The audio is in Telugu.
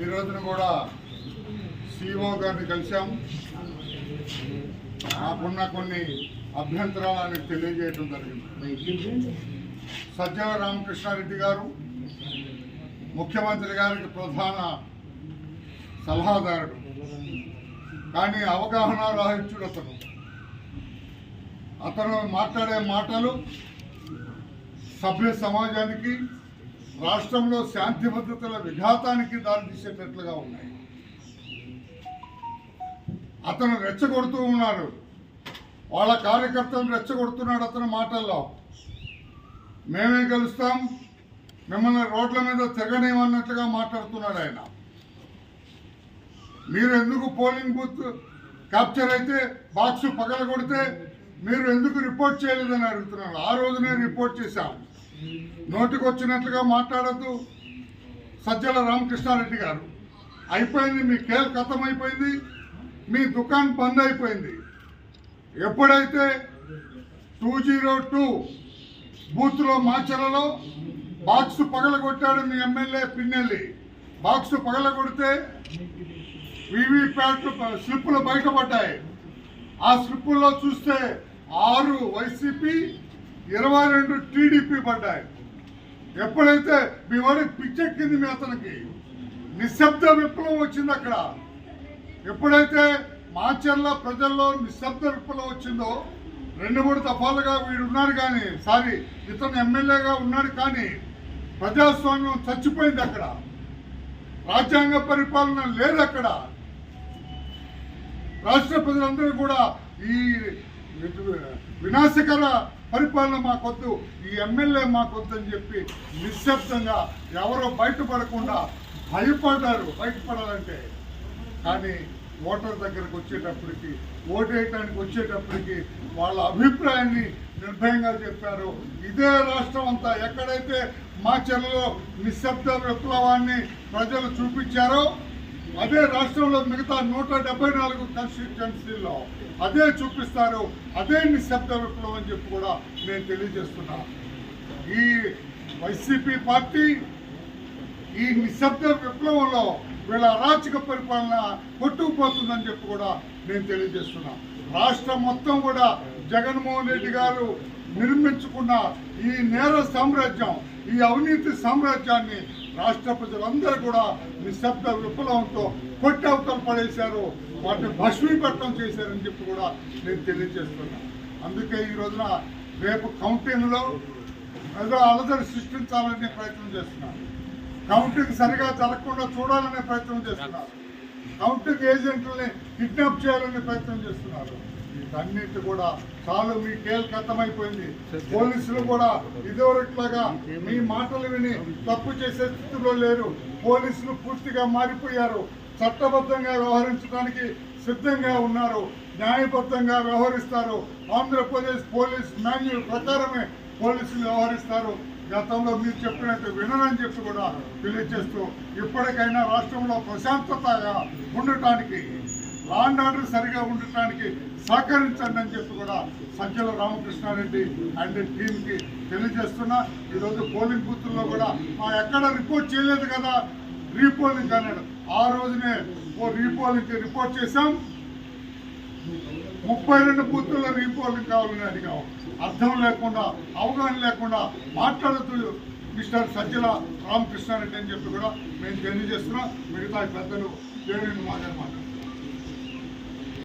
ఈ రోజున కూడా సిఓ గారిని కలిశాం. నాకున్న కొన్ని అభ్యంతరాలను తెలియజేయడం జరిగింది. సజ్జల రామకృష్ణారెడ్డి గారు ముఖ్యమంత్రి గారికి ప్రధాన సలహాదారుడు. కానీ అవగాహన రాహిత్యుడు అతను. అతను మాట్లాడే మాటలు సభ్య సమాజానికి రాష్ట్రంలో శాంతి భద్రతల విఘాతానికి దారితీసేటట్లుగా ఉన్నాయి. అతను రెచ్చగొడుతూ ఉన్నాడు. వాళ్ళ కార్యకర్తలను రెచ్చగొడుతున్నాడు అతని మాటల్లో. మేమే గెలుస్తాం మిమ్మల్ని రోడ్ల మీద తిరగనేమన్నట్లుగా మాట్లాడుతున్నాడు ఆయన. మీరు ఎందుకు పోలింగ్ బూత్ క్యాప్చర్ అయితే బాక్స్ పగల కొడితే మీరు ఎందుకు రిపోర్ట్ చేయలేదని అడుగుతున్నారు? ఆ రోజునే రిపోర్ట్ చేశాము నోటికొచ్చినట్లుగా మాట్లాడద్దు. సజ్జల రామకృష్ణారెడ్డి గారు. అయిపోయింది మీ కేల్ ఖతం అయిపోయింది మీ దుకాణం బంద్ అయిపోయింది ఎప్పుడైతే టూ జీరో టూ బూత్లో మాచలలో బాక్స్ పగలగొట్టాడు మీ ఎమ్మెల్యే పిన్నెల్లి. బాక్స్ పగలగొడితే వివిప్యాట్ స్లిప్పులు బయటపడ్డాయి. ఆ స్లిప్పుల్లో చూస్తే ఆరు వైసీపీ ఇరవై రెండు టీడీపీ పడ్డాయి. ఎప్పుడైతే మీ వాడికి పిచ్చెక్కింది మీ అతనికి నిశ్శబ్ద విప్లవం వచ్చింది అక్కడ. ఎప్పుడైతే మాచర్ల ప్రజల్లో నిశ్శబ్ద విప్లవం వచ్చిందో రెండు మూడు దఫాలుగా వీడు ఉన్నాడు కానీ సారీ ఇతను ఎమ్మెల్యేగా ఉన్నాడు కానీ ప్రజాస్వామ్యం చచ్చిపోయింది అక్కడ. రాజ్యాంగ పరిపాలన లేదు అక్కడ. రాష్ట్ర ప్రజలందరూ కూడా ఈ వినాశకర పరిపాలన మాకొద్దు ఈ ఎమ్మెల్యే మాకొద్దు అని చెప్పి నిశ్శబ్దంగా ఎవరో బయటపడకుండా భయపడ్డారు బయటపడాలంటే. కానీ ఓటర్ దగ్గరకు వచ్చేటప్పటికి ఓటేయటానికి వచ్చేటప్పటికి వాళ్ళ అభిప్రాయాన్ని నిర్భయంగా చెప్పారు. ఇదే రాష్ట్రం అంతా ఎక్కడైతే మా చెల్లలో నిశ్శబ్ద విప్లవాన్ని ప్రజలు చూపించారో అదే రాష్ట్రంలో మిగతా నూట డెబ్బై నాలుగు కాన్స్టిట్యున్సీల్లో అదే చూపిస్తారు అదే నిశ్శబ్ద విప్లవం అని చెప్పి కూడా నేను తెలియజేస్తున్నా. ఈ వైసీపీ పార్టీ ఈ నిశ్శబ్ద విప్లవంలో వీళ్ళ అరాచక పరిపాలన కొట్టుకుపోతుందని చెప్పి కూడా నేను తెలియజేస్తున్నా. రాష్ట్రం మొత్తం కూడా జగన్మోహన్ రెడ్డి గారు నిర్మించుకున్న ఈ నేర సామ్రాజ్యం ఈ అవినీతి సామ్రాజ్యాన్ని రాష్ట్ర ప్రజలందరూ కూడా నిశ్శబ్ద విప్లవంతో కొట్టి పడేశారు. వాటిని భస్మీపట్నం చేశారని చెప్పి కూడా నేను తెలియజేస్తున్నా. అందుకే ఈ రోజున రేపు కౌంటింగ్లో ఏదో అలజడి సృష్టించాలనే ప్రయత్నం చేస్తున్నారు. కౌంటింగ్ సరిగా జరగకుండా చూడాలనే ప్రయత్నం చేస్తున్నారు. కౌంటింగ్ ఏజెంట్లని కిడ్నాప్ చేయాలనే ప్రయత్నం చేస్తున్నారు. వీటన్నిటి కూడా చాలు మీ కేల్ కథమైపోయింది పోలీసులు కూడా ఇదివరట్లాగా మీ మాటలు విని తప్పు చేసే స్థితిలో లేరు. పోలీసులు పూర్తిగా మారిపోయారు. చట్టబద్ధంగా వ్యవహరించడానికి సిద్ధంగా ఉన్నారు. న్యాయబద్ధంగా వ్యవహరిస్తారు. ఆంధ్రప్రదేశ్ పోలీస్ మాన్యువల్ ప్రకారమే పోలీసులు వ్యవహరిస్తారు. గతంలో మీరు చెప్పినట్టు వినరని చెప్పి కూడా తెలియజేస్తూ ఇప్పటికైనా రాష్ట్రంలో ప్రశాంతతగా ఉండటానికి లాండ్ ఆర్డర్ సరిగా ఉండటానికి సహకరించండి అని చెప్పి కూడా సజ్జల రామకృష్ణారెడ్డి అండ్ టీంకి తెలియజేస్తున్నా. ఈరోజు పోలింగ్ బూత్లో కూడా మా ఎక్కడ రిపోర్ట్ చేయలేదు కదా రీపోలింగ్ అన్నాడు. ఆ రోజునే ఓ రీపోలింగ్కి రిపోర్ట్ చేశాం. ముప్పై రెండు బూతుల్లో రీపోలింగ్ కావాలని అడిగాము అర్థం లేకుండా అవగాహన లేకుండా మాట్లాడుతూ మిస్టర్ సజ్జల రామకృష్ణారెడ్డి అని చెప్పి కూడా మేము తెలియజేస్తున్నాం. మిగతా పెద్దలు దేవుని మాట్లాడి